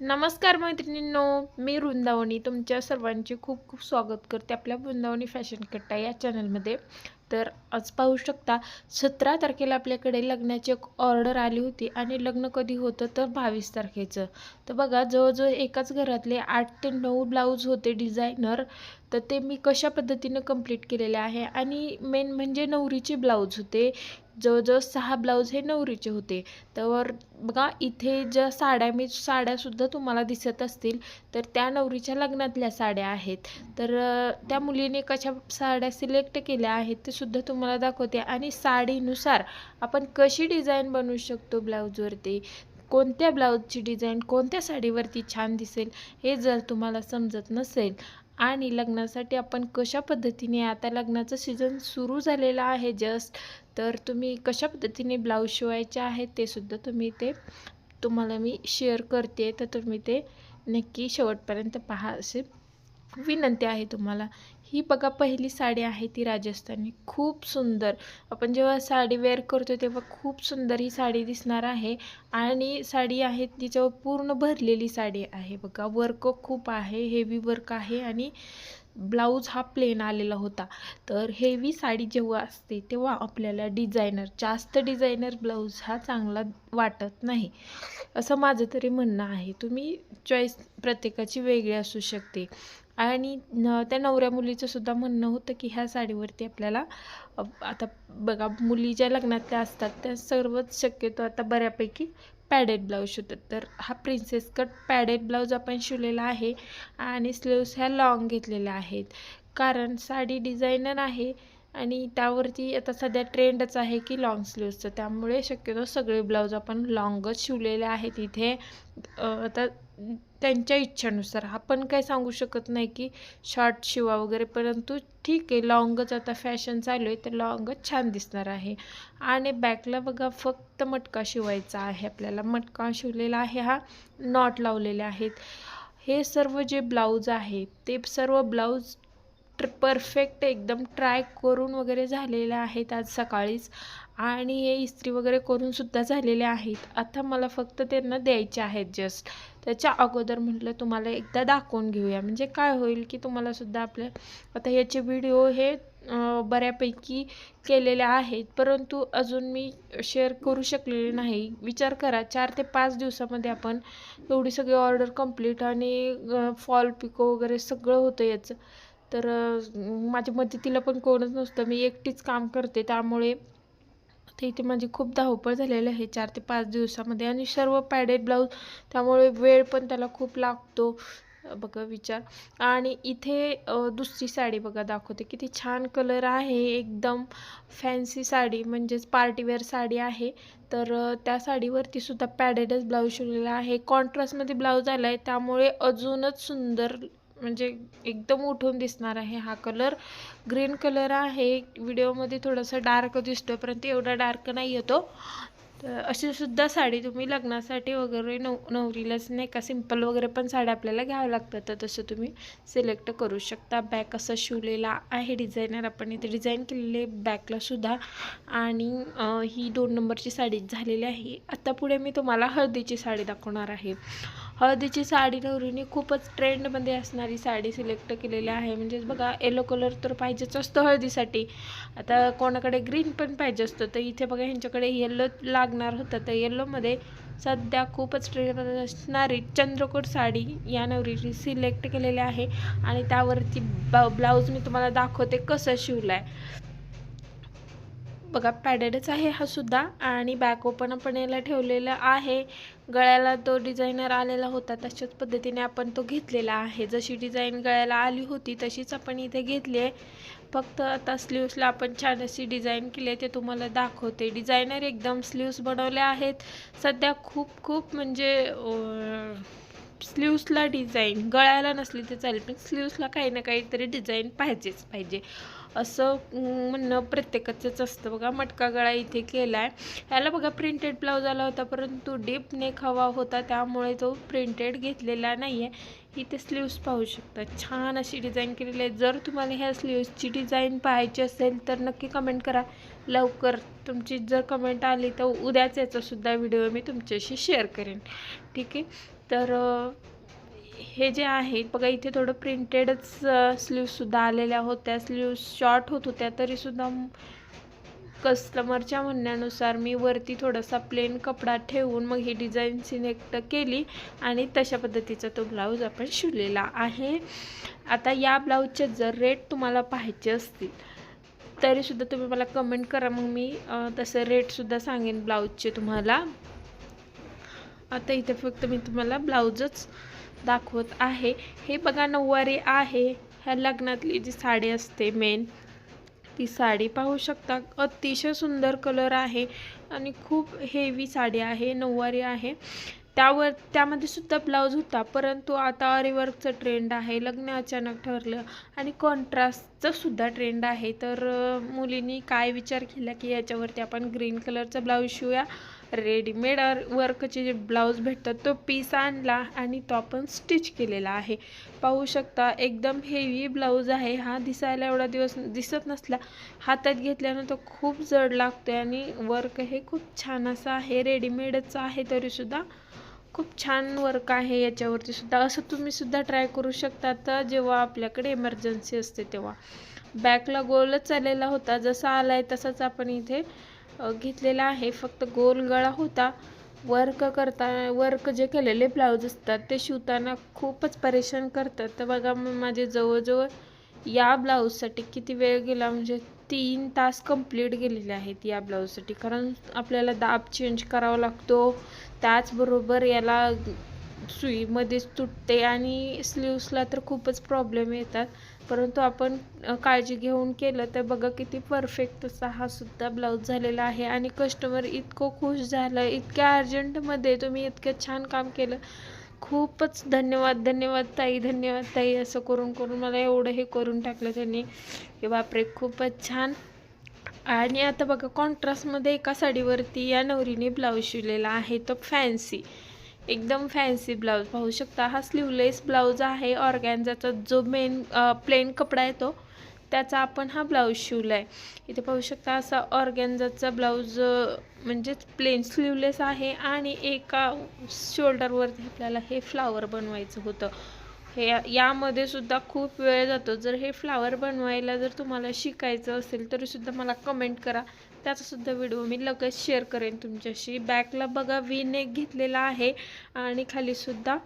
नमस्कार मैत्रिणींनो मी वृंदावनी तुमच्या सर्वांचे खूप खूप स्वागत करते आपल्या वृंदावनी फॅशन कट्टा या चॅनलमध्ये. तर आज पाहू शकता सतरा तारखेला आपल्याकडे लग्नाची एक ऑर्डर आली होती आणि लग्न कधी होतं तर बावीस तारखेचं. तर बघा जवळजवळ एकाच घरातले आठ ते नऊ ब्लाऊज होते डिझायनर. तर ते मी कशा पद्धतीनं कंप्लीट केलेले आहे आणि मेन म्हणजे नवरीचे ब्लाऊज होते. जवळजवळ सहा ब्लाऊज हे नवरीचे होते. तर बघा इथे ज्या साड्या मी साड्यासुद्धा तुम्हाला दिसत असतील तर त्या नवरीच्या लग्नातल्या साड्या आहेत. तर त्या मुलीने कशा साड्या सिलेक्ट केल्या आहेत ते सुद्धा तुम्हाला दाखवते. आणि साडीनुसार आपण कशी डिझाईन बनवू शकतो ब्लाऊजवरती? कोणत्या ब्लाऊजची डिझाईन कोणत्या साडीवरती छान दिसेल हे जर तुम्हाला समजत नसेल आणि लग्नासाठी आपण कशा पद्धतीने आता लग्नाचं सीझन सुरू झालेलं आहे जस्ट तर तुम्ही कशा पद्धतीने ब्लाऊज शिवायचे आहेत ते सुद्धा तुम्ही ते तुम्हाला मी शेअर करते. तर तुम्ही ते नक्की शेवटपर्यंत पहा असे विनंती आहे तुम्हाला. ही बघा पहिली साडी आहे ती राजस्थानी. खूप सुंदर. आपण जेव्हा साडी वेअर करतो तेव्हा खूप सुंदर ही साडी दिसणार आहे. आणि साडी आहे तिच्यावर पूर्ण भरलेली साडी आहे. बघा वर्क खूप आहे हेवी वर्क आहे आणि ब्लाऊज हा प्लेन आलेला होता. तर हेवी साडी जेव्हा असते तेव्हा आपल्याला डिझायनर जास्त डिझायनर ब्लाऊज हा चांगला वाटत नाही. असं माझं तरी म्हणणं आहे. तुम्ही चॉईस प्रत्येकाची वेगळी असू शकते. आणि न त्या नवऱ्या मुलीचं सुद्धा म्हणणं होतं की ह्या साडीवरती आपल्याला आता बघा मुली ज्या लग्नातल्या असतात त्या सर्वच शक्यतो आता बऱ्यापैकी पॅडेड ब्लाऊज शिवतात. तर हा प्रिन्सेस कट पॅडेड ब्लाऊज आपण शिवलेला आहे आणि स्लीव्स ह्या लॉंग घेतलेल्या आहेत. कारण साडी डिझायनर आहे आणि त्यावरती आता सध्या ट्रेंडच आहे की लाँग स्लीव्सचं त्यामुळे शक्यतो सगळे ब्लाऊज आपण लॉंगच शिवलेले आहेत इथे. आता त्यांच्या इच्छेनुसार. आपण काय सांगू शकत नाही की शॉर्ट शिवा वगैरे परंतु ठीक आहे लॉंगच आता फॅशन चालू आहे तर लॉंगच छान दिसणार आहे. आणि बॅकला बघा फक्त मटका शिवायचा आहे आपल्याला. मटका शिवलेला आहे हा नॉट लावलेले आहेत. हे सर्व जे ब्लाऊज आहे ते सर्व ब्लाऊज ट्र परफेक्ट एकदम ट्राय करून वगैरे झालेले आहेत आज सकाळीच. आणि हे इस्त्री वगैरे करून सुद्धा झालेले आहेत. आता मला फक्त त्यांना द्यायचे आहेत जस्ट त्याच्या अगोदर म्हटलं तुम्हाला एकदा दाखवून घेऊया. म्हणजे काय होईल की तुम्हाला सुद्धा आपल्या आता याचे व्हिडिओ हे बऱ्यापैकी केलेले आहेत. परंतु अजून मी शेअर करू शकलेले नाही. विचार करा चार ते पाच दिवसामध्ये आपण एवढी सगळी ऑर्डर कंप्लीट आणि फॉल पिको वगैरे सगळं होतं याचं. तर माझ्या मदतीला पण कोणच नसतं. मी एकटीच काम करते त्यामुळे तर इथे माझी खूप धावपळ झालेली आहे चार ते पाच दिवसामध्ये. आणि सर्व पॅडेड ब्लाऊज त्यामुळे वेळ पण त्याला खूप लागतो. बघा विचार. आणि इथे दुसरी साडी बघा दाखवते. किती छान कलर आहे एकदम फॅन्सी साडी म्हणजेच पार्टीवेअर साडी आहे. तर त्या साडीवरती सुद्धा पॅडेडच ब्लाऊज शिवलेला आहे. कॉन्ट्रास्टमध्ये ब्लाऊज आला आहे त्यामुळे अजूनच सुंदर म्हणजे एकदम उठून दिसणार आहे हा कलर. ग्रीन कलर आहे. व्हिडिओमध्ये थोडासा डार्क दिसतो परंतु एवढा डार्क नाही येतो. तर अशी सुद्धा साडी तुम्ही लग्नासाठी वगैरे नव नवरीलाच नाही का सिंपल वगैरे पण साड्या आपल्याला घ्यावं लागतात. तर तसं तुम्ही सिलेक्ट करू शकता. बॅक असं शिवलेला आहे डिझायनर. आपण इथे डिझाईन केलेले बॅकलासुद्धा आणि ही दोन नंबरची साडी झालेली आहे. आता पुढे मी तुम्हाला हळदीची साडी दाखवणार आहे. हळदीची साडी नवरीने खूपच ट्रेंडमध्ये असणारी साडी सिलेक्ट केलेली आहे. म्हणजेच बघा येलो कलर तर पाहिजेच असतो हळदीसाठी. आता कोणाकडे ग्रीन पण पाहिजे असतं तर इथे बघा ह्यांच्याकडे येल्लो लागणार होतं. तर येल्लोमध्ये सध्या खूपच ट्रेंडमध्ये असणारी चंद्रकोट साडी या नवरीची सिलेक्ट केलेली आहे. आणि त्यावरती ब्ला ब्लाऊज मी तुम्हाला दाखवते कसं शिवलं आहे बघा पॅडेडच आहे हा सुद्धा. आणि बॅक ओपन आपण याला ठेवलेला आहे. गळ्याला तो डिझायनर आलेला होता तशाच पद्धतीने आपण तो घेतलेला आहे. जशी डिझाईन गळ्याला आली होती तशीच आपण इथे घेतली आहे. फक्त आता स्लीव्सला आपण छान अशी डिझाईन केली आहे ते तुम्हाला दाखवते. डिझायनर एकदम स्लीव्स बनवले आहेत. सध्या खूप खूप म्हणजे स्लीव्सला डिझाईन गळ्याला नसली तर चालेल पण स्लीव्सला काही ना काहीतरी डिझाईन पाहिजेच पाहिजे. असं म्हणणं प्रत्येकाचंच असतं. बघा मटका गळा इथे केला आहे ह्याला बघा प्रिंटेड ब्लाऊज आला होता परंतु डीप नेक हवा होता त्यामुळे तो प्रिंटेड घेतलेला नाही आहे इथे स्लीव्स पाहू शकता. छान अशी डिझाईन केलेली आहे. जर तुम्हाला ह्या स्लीव्सची डिझाईन पाहायची असेल तर नक्की कमेंट करा. लवकर तुमची जर कमेंट आली तर उद्याच याचासुद्धा व्हिडिओ मी तुमच्याशी शेअर करेन. ठीक आहे? तर हे जे आहे बघा इथे थोडं प्रिंटेडच स्लीवसुद्धा आलेल्या होत्या. स्लीव्स शॉर्ट होत होत्या तरीसुद्धा कस्टमरच्या म्हणण्यानुसार मी वरती थोडासा प्लेन कपडा ठेवून मग ही डिझाईन सिलेक्ट केली आणि तशा पद्धतीचा तो ब्लाऊज आपण शिवलेला आहे. आता या ब्लाऊजचे जर रेट तुम्हाला पाहायचे असतील तरीसुद्धा तुम्ही मला कमेंट करा. मग मी तसं रेटसुद्धा सांगेन ब्लाऊजचे तुम्हाला. आता इथे फक्त मी तुम्हाला ब्लाऊजच दाखवत आहे. हे बघा नऊवारी आहे. ह्या लग्नातली जी साडी असते मेन ती साडी पाहू शकता. अतिशय सुंदर कलर आहे आणि खूप हेवी साडी आहे. नऊवारी आहे. त्यावर त्यामध्ये सुद्धा ब्लाऊज होता. परंतु आता अरिवर्कचं ट्रेंड आहे लग्न अचानक ठरलं आणि कॉन्ट्रास्टचं सुद्धा ट्रेंड आहे. तर मुलींनी काय विचार केला की याच्यावरती आपण ग्रीन कलरचा ब्लाऊज शिवूया? रेडीमेड वर्कचे जे ब्लाऊज भेटतात तो पीस आणला आणि तो आपण स्टिच केलेला आहे. पाहू शकता एकदम हेवी ब्लाऊज आहे. हा दिसायला एवढा दिवस दिसत नसला. हातात घेतल्यानं तो खूप जड लागतो आणि वर्क हे खूप छान असं आहे. रेडीमेडच आहे तरीसुद्धा खूप छान वर्क आहे याच्यावरती सुद्धा. असं तुम्ही सुद्धा ट्राय करू शकता तर जेव्हा आपल्याकडे इमर्जन्सी असते तेव्हा. बॅकला गोलच आलेला होता. जसा आला आहे तसाच आपण इथे घेतलेला आहे. फक्त गोल गळा होता. वर्क करता वर्क जे केलेले ब्लाऊज असतात ते शिवताना खूपच परेशान करतात. तर बघा मग माझे जवळजवळ या ब्लाऊजसाठी किती वेळ गेला? म्हणजे तीन तास कंप्लीट गेलेले आहेत या ब्लाऊजसाठी कारण आपल्याला दाब चेंज करावा लागतो. त्याचबरोबर याला सुईमध्येच तुटते आणि स्लीव्सला तर खूपच प्रॉब्लेम येतात. परंतु आपण काळजी घेऊन केलं तर बघा किती परफेक्ट असा हा सुद्धा ब्लाऊज झालेला आहे. आणि कस्टमर इतकं खुश झालं इतक्या अर्जंटमध्ये तुम्ही इतकं छान काम केलं. खूपच धन्यवाद धन्यवाद ताई धन्यवाद ताई असं करून करून मला एवढं हे करून टाकलं त्यांनी. की बापरे खूपच छान. आणि आता बघा कॉन्ट्रास्टमध्ये एका साडीवरती या नवरीने ब्लाऊज शिवलेला आहे तो फॅन्सी एकदम फॅन्सी ब्लाऊज पाहू शकता हा स्लीवलेस ब्लाऊज आहे ऑर्गॅन्झाचा जो मेन प्लेन कपडा आहे तो. त्याचा आपण हा ब्लाऊज शिवला आहे इथे पाहू शकता असा ऑर्गॅन्झाचा ब्लाऊज म्हणजेच प्लेन स्लीवलेस आहे आणि एका शोल्डरवरती आपल्याला हे फ्लावर बनवायचं होतं. हे यामध्ये सुद्धा खूप वेळ जातो. जर हे फ्लावर बनवायला जर तुम्हाला शिकायचं असेल तरीसुद्धा मला कमेंट करा. त्याचासुद्धा व्हिडिओ मी लगेच शेअर करेन तुमच्याशी. बॅकला बघा वी नेक घेतलेला आहे आणि खालीसुद्धा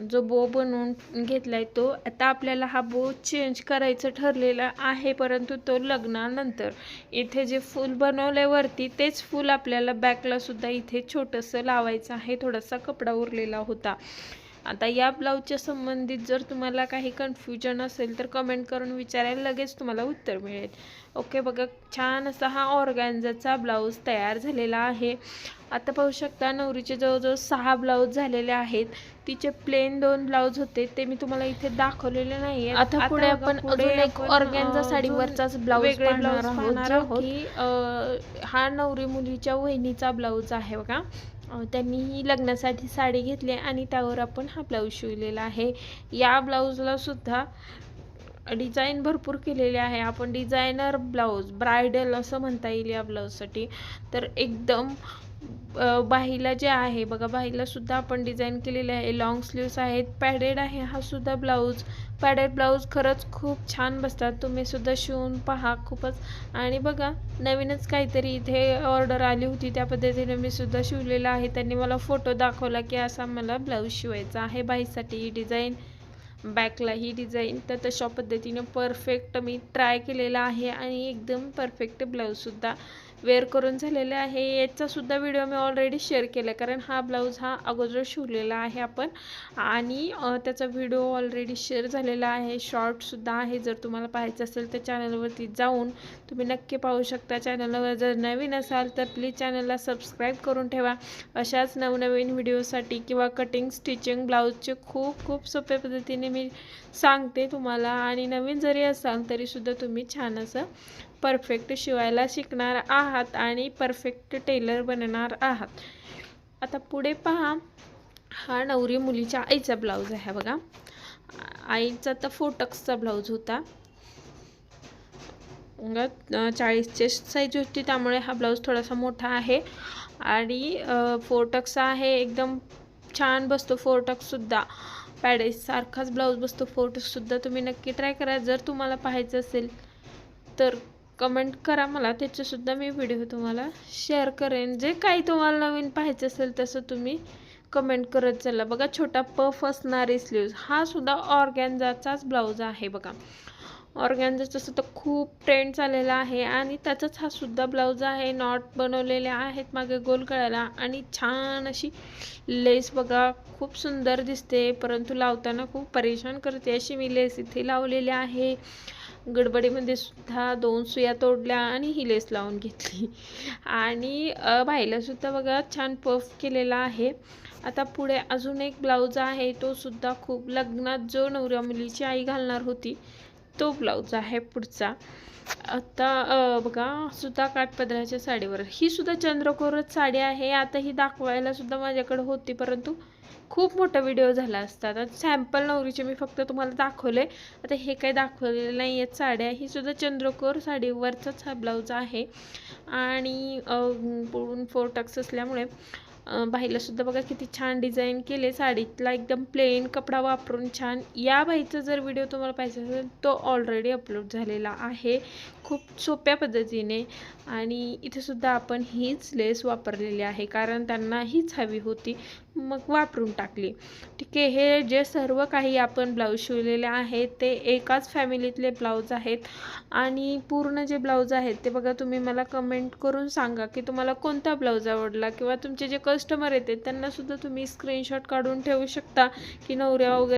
जो बो बनवून घेतला आहे तो आता आपल्याला हा बो चेंज करायचं ठरलेला आहे परंतु तो लग्नानंतर इथे जे फूल बनवल्यावरती तेच फूल आपल्याला बॅकलासुद्धा इथे छोटंसं लावायचं आहे. थोडासा कपडा उरलेला होता. आता या ब्लाऊजच्या संबंधित जर तुम्हाला काही कन्फ्युजन असेल तर कमेंट करून विचारायला लगेच तुम्हाला उत्तर मिळेल. ओके बघा छान असा हा ऑर्गॅन्झाचा ब्लाऊज तयार झालेला आहे. आता पाहू शकता नवरीचे जवळजवळ सहा ब्लाऊज झालेले आहेत. तिचे प्लेन दोन ब्लाऊज होते ते मी तुम्हाला इथे दाखवलेले नाहीये. आता पुढे आपण अजून एक ऑर्गॅन्झा साडीवरचाच ब्लाऊज वेगळे ब्लाऊज पाहणार आहोत हा नवरी मुलीच्या वहिनीचा ब्लाऊज आहे बघा. त्यांनी ही लग्नासाठी साडी घेतली आणि त्यावर आपण हा ब्लाऊज शिवलेला आहे. या ब्लाऊजला सुद्धा डिझाईन भरपूर केलेले आहे. आपण डिझायनर ब्लाऊज ब्रायडल असं म्हणता येईल या ब्लाऊजसाठी. तर एकदम बाहीला जे आहे बघा बाहीलासुद्धा आपण डिझाईन केलेले आहे. लॉंग स्लीव्स आहेत पॅडेड आहे हा सुद्धा ब्लाऊज पॅडेड ब्लाऊज खरंच खूप छान बसतात. तुम्ही सुद्धा शिवून पहा खूपच. आणि बघा नवीनच काहीतरी इथे ऑर्डर आली होती. त्या पद्धतीने मी सुद्धा शिवलेला आहे. त्यांनी मला फोटो दाखवला की असा मला ब्लाऊज शिवायचा आहे बाईसाठी ही डिझाईन बॅकला ही डिझाईन तर तशा पद्धतीने परफेक्ट मी ट्राय केलेला आहे. आणि एकदम परफेक्ट ब्लाऊजसुद्धा वेअर करून झालेले आहे. याचासुद्धा व्हिडिओ मी ऑलरेडी शेअर केला कारण हा ब्लाऊज हा अगोदर शिवलेला आहे आपण. आणि त्याचा व्हिडिओ ऑलरेडी शेअर झालेला आहे. शॉर्टसुद्धा आहे. जर तुम्हाला पाहायचं असेल तर चॅनलवरती जाऊन तुम्ही नक्की पाहू शकता. चॅनलवर जर नवीन असाल तर प्लीज चॅनलला सबस्क्राईब करून ठेवा. अशाच नवनवीन व्हिडिओसाठी किंवा कटिंग स्टिचिंग ब्लाऊजचे खूप खूप सोप्या पद्धतीने मी सांगते तुम्हाला. आणि नवीन जरी असाल तरीसुद्धा तुम्ही छान असं परफेक्ट शिवायला शिकणार आहात आणि परफेक्ट टेलर बनणार आहात. आता पुढे पहा हा नवरी मुलीच्या आईचा ब्लाऊज आहे बघा. आईचा तर फोटक्सचा ब्लाऊज होता. चाळीसचे साईज होती त्यामुळे हा ब्लाऊज थोडासा मोठा आहे. आणि फोरटक्स आहे एकदम छान बसतो फोरटक्ससुद्धा पॅडेससारखाच ब्लाऊज बसतो फोरटक्ससुद्धा तुम्ही नक्की ट्राय करा. जर तुम्हाला पाहायचं असेल तर कमेंट करा मला त्याचेसुद्धा मी व्हिडिओ तुम्हाला शेअर करेन. जे काही तुम्हाला नवीन पाहायचं असेल तसं तुम्ही कमेंट करत चला. बघा छोटा पफ असणारे स्लीव्ज हा सुद्धा ऑर्गॅन्झाचाच ब्लाऊज आहे बघा. ऑर्गॅन्झाचं सुद्धा खूप ट्रेंड चाललेला आहे आणि त्याचाच हा सुद्धा ब्लाऊज आहे. नॉट बनवलेले आहेत मागे गोल गळ्याला आणि छान अशी लेस बघा खूप सुंदर दिसते. परंतु लावताना खूप परेशान करते. अशी मी लेस इथे लावलेली आहे. गडबडीमध्ये सुद्धा दोन सुया तोडल्या आणि ही लेस लावून घेतली. आणि अ, सुद्धा बघा छान पफ केलेला आहे. आता पुढे अजून एक ब्लाऊज आहे तो सुद्धा खूप लग्नात जो नवऱ्या मुलीची आई घालणार होती तो ब्लाऊज आहे पुढचा. आता बघा सुद्धा काठपदराच्या साडीवर. ही सुद्धा चंद्रकोरच साडी आहे आता ही दाखवायला सुद्धा माझ्याकडे होती परंतु खूप मोठा व्हिडिओ झाला असता. आता सॅम्पल नवरीचे मी फक्त तुम्हाला दाखवले. आता हे काही दाखवलेले नाही आहेत साड्या ही सुद्धा चंद्रकोर साडीवरचाच हा ब्लाऊज आहे. आणि पुढून फोर टक्स असल्यामुळे बाईलासुद्धा बघा किती छान डिझाईन केले. साडीतला एकदम प्लेन कपडा वापरून छान. या बाईचा जर व्हिडिओ तुम्हाला पाहिजे असेल तो ऑलरेडी अपलोड झालेला आहे. खूप सोप्या पद्धतीने आणि इथे सुद्धा आपण हीच लेस वापरलेली आहे कारण त्यांना हीच हवी होती मग वापरून टाकली. ठीक आहे हे जे सर्व काही आपण ब्लाऊज शिवलेले आहेत ते एकाच फॅमिलीतले ब्लाऊज आहेत आणि पूर्ण जे ब्लाऊज आहेत ते बघा तुम्ही मला कमेंट करून सांगा की तुम्हाला कोणता ब्लाऊज आवडला किंवा तुमचे जे कस्टमर येतात त्यांनासुद्धा तुम्ही स्क्रीनशॉट काढून ठेवू शकता की नवऱ्या वगैरे